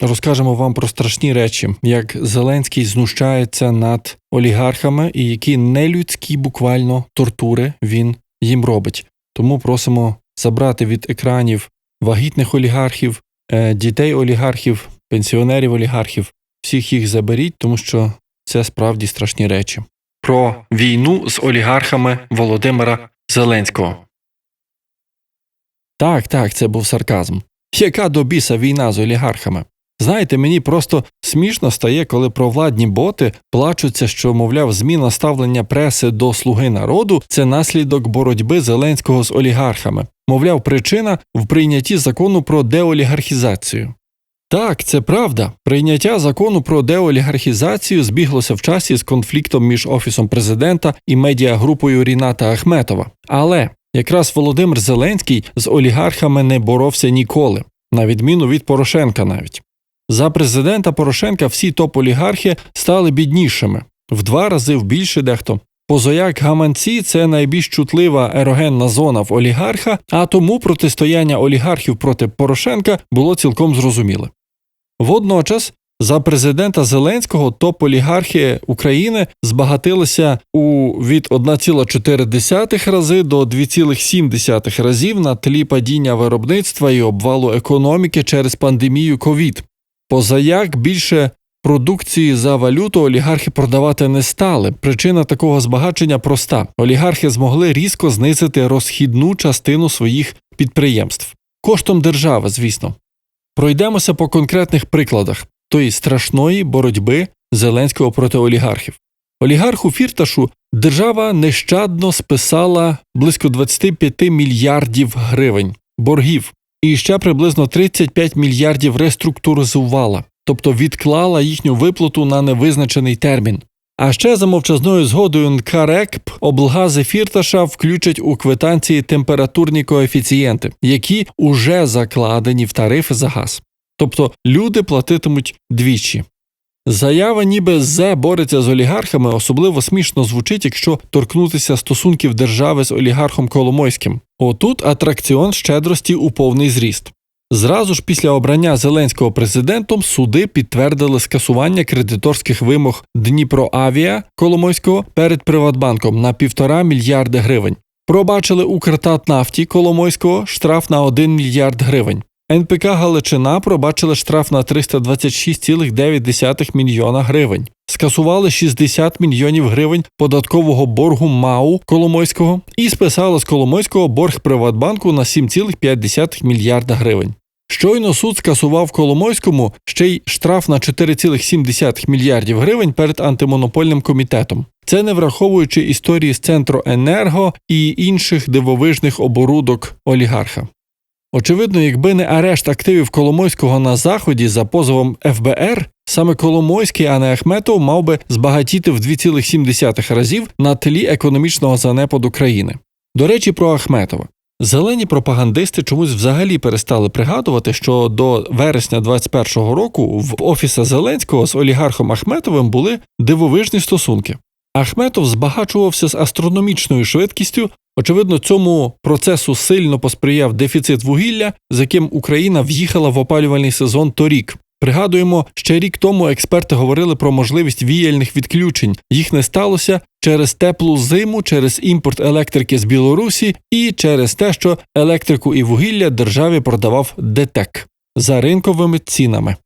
розкажемо вам про страшні речі, як Зеленський знущається над олігархами і які нелюдські буквально тортури він їм робить. Тому просимо забрати від екранів вагітних олігархів, е, дітей олігархів, пенсіонерів олігархів. Всіх їх заберіть, тому що це справді страшні речі. Про війну з олігархами Володимира Зеленського. Так, так, це був сарказм. Яка до біса війна з олігархами? Знаєте, мені просто смішно стає, коли провладні боти плачуться, що, мовляв, зміна ставлення преси до слуги народу це наслідок боротьби Зеленського з олігархами. Мовляв, причина в прийнятті закону про деолігархізацію. Так, це правда. Прийняття закону про деолігархізацію збіглося в часі з конфліктом між офісом президента і медіагрупою Ріната Ахметова. Але якраз Володимир Зеленський з олігархами не боровся ніколи, на відміну від Порошенка навіть. За президента Порошенка всі топ-олігархи стали біднішими в два рази в більше дехто. Позаяк гаманці це найбільш чутлива ерогенна зона в олігарха, а тому протистояння олігархів проти Порошенка було цілком зрозуміле. Водночас, за президента Зеленського топ-олігархи України збагатилися у від 1,4 рази до 2,7 разів на тлі падіння виробництва і обвалу економіки через пандемію ковід. Позаяк більше продукції за валюту олігархи продавати не стали. Причина такого збагачення проста: олігархи змогли різко знизити розхідну частину своїх підприємств коштом держави, звісно. Пройдемося по конкретних прикладах тої страшної боротьби Зеленського проти олігархів. Олігарху Фірташу держава нещадно списала близько 25 мільярдів гривень боргів і ще приблизно 35 мільярдів реструктуризувала, тобто відклала їхню виплату на невизначений термін. А ще за мовчазною згодою НКРЕКП облгази Фірташа включать у квитанції температурні коефіцієнти, які уже закладені в тарифи за газ. Тобто люди платитимуть двічі. Заява, ніби ЗЕ бореться з олігархами, особливо смішно звучить, якщо торкнутися стосунків держави з олігархом Коломойським. Отут атракціон щедрості у повний зріст. Зразу ж після обрання Зеленського президентом суди підтвердили скасування кредиторських вимог Дніпроавіа Коломойського перед Приватбанком на півтора мільярди гривень. Пробачили Укртатнафті Коломойського штраф на 1 мільярд гривень. НПК Галичина пробачили штраф на 326,9 мільйона гривень. Скасували 60 мільйонів гривень податкового боргу МАУ Коломойського і списали з Коломойського борг Приватбанку на 7,5 мільярда гривень. Щойно суд скасував Коломойському ще й штраф на 4,7 мільярдів гривень перед антимонопольним комітетом. Це не враховуючи історії з центру енерго і інших дивовижних оборудок олігарха. Очевидно, якби не арешт активів Коломойського на заході за позовом ФБР, саме Коломойський, а не Ахметов мав би збагатіти в 2,7 разів на тлі економічного занепаду країни. До речі, про Ахметова. Зелені пропагандисти чомусь взагалі перестали пригадувати, що до вересня 21-го року в офіса Зеленського з олігархом Ахметовим були дивовижні стосунки. Ахметов збагачувався з астрономічною швидкістю. Очевидно, цьому процесу сильно посприяв дефіцит вугілля, з яким Україна в'їхала в опалювальний сезон торік. Пригадуємо, ще рік тому експерти говорили про можливість віяльних відключень. Їх не сталося через теплу зиму, через імпорт електрики з Білорусі і через те, що електрику і вугілля державі продавав ДТЕК за ринковими цінами.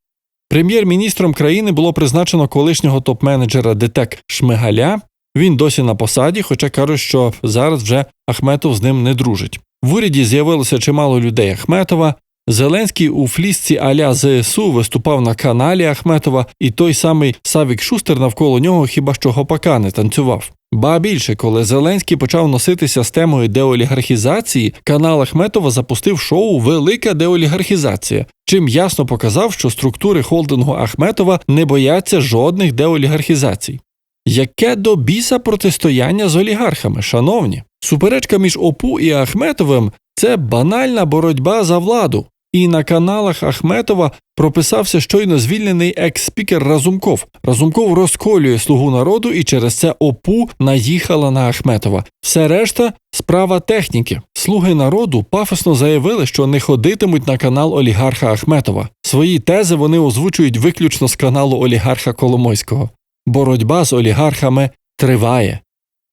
Прем'єр-міністром країни було призначено колишнього топ-менеджера ДТЕК Шмигаля. Він досі на посаді, хоча кажуть, що зараз вже Ахметов з ним не дружить. В уряді з'явилося чимало людей Ахметова. Зеленський у флісці Аля ЗСУ виступав на каналі Ахметова, і той самий Савік Шустер навколо нього хіба що гопака не танцював. Ба більше, коли Зеленський почав носитися з темою деолігархізації, канал Ахметова запустив шоу Велика деолігархізація, чим ясно показав, що структури холдингу Ахметова не бояться жодних деолігархізацій. Яке до біса протистояння з олігархами, шановні? Суперечка між ОПУ і Ахметовим це банальна боротьба за владу. І на каналах Ахметова прописався щойно звільнений екс-спікер Разумков. Разумков розколює слугу народу, і через це ОПУ наїхала на Ахметова. Все решта справа техніки. Слуги народу пафосно заявили, що не ходитимуть на канал олігарха Ахметова. Свої тези вони озвучують виключно з каналу олігарха Коломойського. Боротьба з олігархами триває.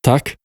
Так?